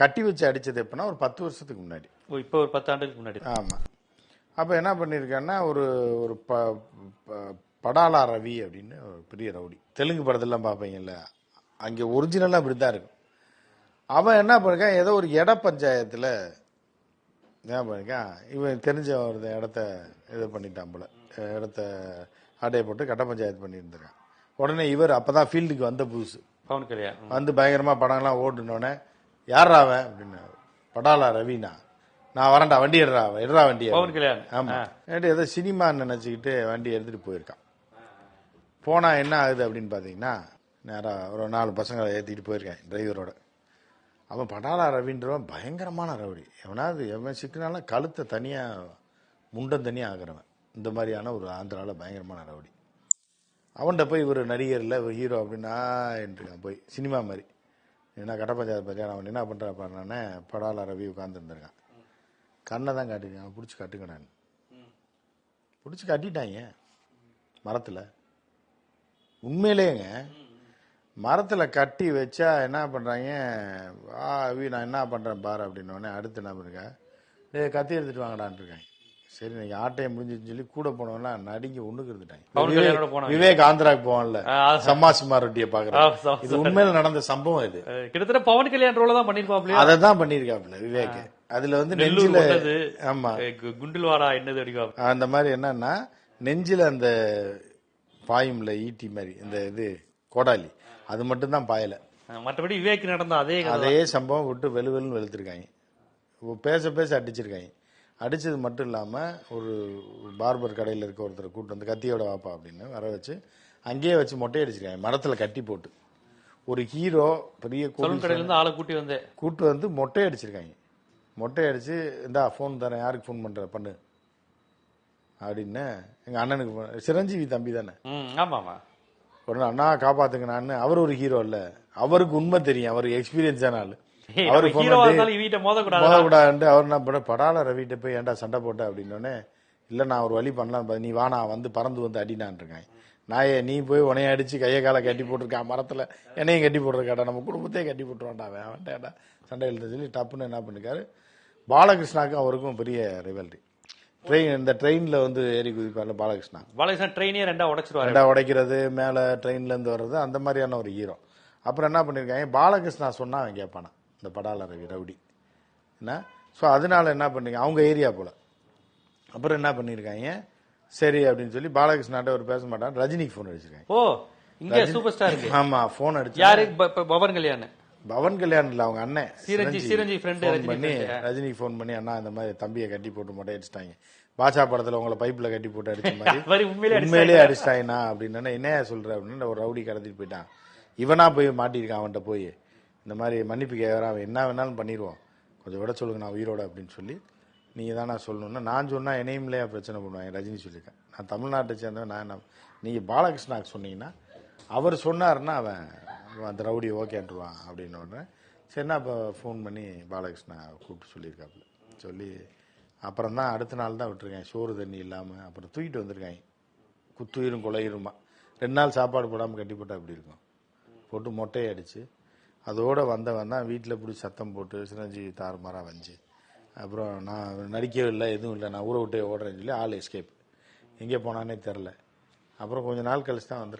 கட்டி வச்சு அடிச்சது எப்படின்னா ஒரு பத்து வருஷத்துக்கு முன்னாடி. ஓ, இப்போ ஒரு பத்து ஆண்டுகளுக்கு முன்னாடி. ஆமாம் அப்போ என்ன பண்ணியிருக்கேன்னா ஒரு ஒரு ப படாலா ரவி அப்படின்னு ஒரு பெரிய ரவுடி. தெலுங்கு படத்தெல்லாம் பார்ப்பீங்கல்ல அங்கே ஒரிஜினலாக அப்படி தான் இருக்கும். அவன் என்ன பண்ணிருக்கான் ஏதோ ஒரு இட பஞ்சாயத்தில் என்ன பண்ணிருக்கான் இவன் தெரிஞ்ச ஒரு இடத்த இது பண்ணிட்டான் போல. இடத்த ஆட்டையை போட்டு கட்ட பஞ்சாயத்து பண்ணியிருந்திருக்கான். உடனே இவர் அப்போ தான் ஃபீல்டுக்கு வந்த புதுசு. பவன் கல்யாண். வந்து பயங்கரமா படம்லாம் ஓட்டுனோடனே யாரா அவன்? அப்படின்னு. படாலா ரவினா. நான் வரேன்டா வண்டி எடுறா எடுறா வண்டி பவன் கல்யாண். ஏதோ சினிமா நினைச்சுக்கிட்டு வண்டி எடுத்துட்டு போயிருக்கான். போனா என்ன ஆகுது அப்படின்னு பாத்தீங்கன்னா நேரா ஒரு நாலு பசங்களை ஏத்திட்டு போயிருக்கேன் டிரைவரோட. அவன் படாலா ரவின்றவன் பயங்கரமான ரவுடி. எவனாவது எவன் சிக்கினாலும் கழுத்தை தனியா முண்டம் தனியா ஆகுறவன் இந்த மாதிரியான ஒரு ஆந்திரால பயங்கரமான ரவுடி. அவன்கிட்ட போய் இவர் நடிகர்ல ஒரு ஹீரோ அப்படின்னா இருக்கான் போய். சினிமா மாதிரி. என்ன கட்ட பஞ்சாயத்து பத்தியா அவன் என்ன பண்ற பாருனானே படால ரவி உட்கார்ந்து இருந்திருக்கான். கண்ணை தான் காட்டிருக்கான் பிடிச்சி கட்டுக்கடான்னு பிடிச்சி கட்டிட்டாங்க மரத்தில். உண்மையிலேங்க மரத்தில் கட்டி வச்சா என்ன பண்ணுறாங்க ஆ அவி நான் என்ன பண்ணுறேன் பாரு அப்படின்னோடனே அடுத்து என்ன பண்ணுறேன் டேய் கத்தி எடுத்துகிட்டு வாங்கடான்ட்ருக்காங்க சரி நீங்க ஆட்டையை முடிஞ்சுன்னு சொல்லி கூட போனவனா நடிங்க ஒண்ணுக்கு இருந்துட்டாங்க. விவேக் ஆந்திராக்கு போவான்ல. சம்மாசிமா ரெட்டியை பாக்குறேன் இது உண்மையில நடந்த சம்பவம் இது. கிட்டத்தட்ட பவன் கல்யாண் ரோல தான் பண்ணிருப்பாப்லையா? அதை தான் பண்ணிருக்காப்ல விவேக். அதுல வந்து நெஞ்சில ஆமா. அஹ், கு- குண்டில் வாடா என்னது அடிக்கும் அந்த மாதிரி என்னன்னா நெஞ்சில அந்த பாயும்ல ஈட்டி மாதிரி இந்த இது கோடாலி. அது மட்டும் தான் பாயல மற்றபடி விவேக் நடந்த அதே அதே சம்பவம் விட்டு வெளு வெளுன்னு வெளுத்திருக்காங்க. பேச பேச அடிச்சிருக்காங்க. அடிச்சது மட்டும் இல்லாம ஒரு பார்பர் கடையில் இருக்க ஒருத்தர் கூட்டு வந்து கத்தியோட வாப்பா அப்படின்னு வர வச்சு அங்கேயே வச்சு மொட்டை அடிச்சிருக்காங்க. மரத்துல கட்டி போட்டு. ஒரு ஹீரோ பெரிய சலூன் கோடீஸ்வரன் கடையில இருந்து ஆளை கூட்டி வந்தேன் கூட்டு வந்து மொட்டை அடிச்சிருக்காங்க. மொட்டை அடிச்சு இந்தா ஃபோன் தரேன். யாருக்கு ஃபோன் பண்ற? பண்ணு. அப்படின்னு எங்க அண்ணனுக்கு சிரஞ்சீவி தம்பி தானே? ம் ஆமா ஆமா உடனே அண்ணா காப்பாத்துங்க நான். அவர் ஒரு ஹீரோ இல்ல. அவருக்கு உண்மை தெரியும். அவருக்கு எக்ஸ்பீரியன்ஸான ஆளு. ஏய், அவருக்கு நம்ம phone ஹீரோவா பண்ணி, இருந்தாலும் இவீட்ட மோதக்கூடாது போகக்கூடாதுன்ட்டு அவர் என்ன பண்ண படால ரவிட்ட போய் ஏன்டா சண்டை போட்ட அப்படின்னோடனே இல்ல நான் ஒரு வழி பண்ணலாம் நீ வானா வந்து பறந்து வந்து அடினான் இருக்கேன். நாயே நீ போய் உனைய அடிச்சு கையை காலை கட்டி போட்டிருக்கான் மரத்துல? என்னையும் கட்டி போட்டிருக்காடா நம்ம குடும்பத்தையே கட்டி போட்டுருவான்டா அவன். அவன்டா சண்டை எழுத சொல்லி டப்புன்னு என்ன பண்ணிருக்காரு? பாலகிருஷ்ணாக்கும் அவருக்கும் பெரிய ரிவல்ரி ட்ரெயின் இந்த ட்ரெயின்ல வந்து ஏறி குதிப்பார்ல பாலகிருஷ்ணா. பாலகிருஷ்ணன் ட்ரெயினே ரெண்டா உடைச்சிருவாரு. ரெண்டா உடைக்கிறது மேல ட்ரெயின்ல இருந்து வர்றது அந்த மாதிரியான ஒரு ஹீரோ அப்புறம் என்ன பண்ணிருக்காங்க? பாலகிருஷ்ணா சொன்னா அவன் கேட்பானா? இந்த படால ரவி ரவுடி என்ன? ஸோ அதனால என்ன பண்ணீங்க? அவங்க ஏரியா போல. அப்புறம் என்ன பண்ணிருக்காங்க சரி அப்படின்னு சொல்லி பாலகிருஷ்ணாட்ட ஒரு பேச மாட்டான் ரஜினிக்கு ஃபோன் அடிச்சிருக்காங்க. ஓ இங்க சூப்பர் ஸ்டாருக்கு ஆமா ஃபோன் அடிச்சு யாரு? பவன் கல்யாண். பவன் கல்யாண் இல்ல அவங்க அண்ணன். சிரஞ்சி- சிரஞ்சி ரஜினி பண்ணி. ரஜினிக்கு ஃபோன் பண்ணி அண்ணா இந்த மாதிரி தம்பியை கட்டி போட்டு மொட்டை அடிச்சிட்டாங்க. பாச்சா படத்துல உங்களை பைப்ல கட்டி போட்டு அடிச்ச மாதிரி மாதிரி உண்மையிலே உண்மையிலேயே அடிச்சிட்டாங்கண்ணா அப்படின்னு என்னையா சொல்ற? அப்படின்னு ஒரு ரவுடி கடத்திட்டு போயிட்டான். இவனா போய் மாட்டியிருக்கான் அவன்கிட்ட போய். இந்த மாதிரி மன்னிப்பு கேட்கறான் அவன் என்ன வேணாலும் பண்ணிடுவோம் கொஞ்சம் விட சொல்லுங்க நான் உயிரோட அப்படின்னு சொல்லி நீங்கள் தான் நான் சொல்லணும்னா நான் சொன்னால் என்னையும்லையா பிரச்சனை பண்ணுவாங்க ரஜினி சொல்லியிருக்கேன். நான் தமிழ்நாட்டை சேர்ந்தவன் நான் என்ன- நீங்கள் பாலகிருஷ்ணாக்கு சொன்னீங்கன்னா அவர் சொன்னாருன்னா அவன் அவன் அந்த ரவுடி ஓகேன்றுவான் அப்படின்னு உடனே சரிண்ணா அப்போ ஃபோன் பண்ணி பாலகிருஷ்ணா கூப்பிட்டு சொல்லியிருக்காப்புல. சொல்லி அப்புறம் தான் அடுத்த நாள் தான் விட்டுருக்கேன். சோறு தண்ணி இல்லாமல் அப்புறம் தூக்கிட்டு வந்திருக்காங்க குத்துயிரும் கொலையிருமா. ரெண்டு நாள் சாப்பாடு போடாமல் கட்டி போட்டால் எப்படி இருக்கும்? போட்டு மொட்டையை அடித்து அதோடு வந்தவன் தான் வீட்டில் பிடிச்சி சத்தம் போட்டு சிரஞ்சீவி தாறுமாறாக வந்துச்சு அப்புறம் நான் நடிக்கவே இல்லை எதுவும் இல்லை நான் ஊரை விட்டு ஓடுறேன்னு சொல்லி ஆள் எஸ்கேப் எங்கே போனானே தெரில அப்புறம் கொஞ்ச நாள் கழிச்சு தான் வந்துருக்கேன்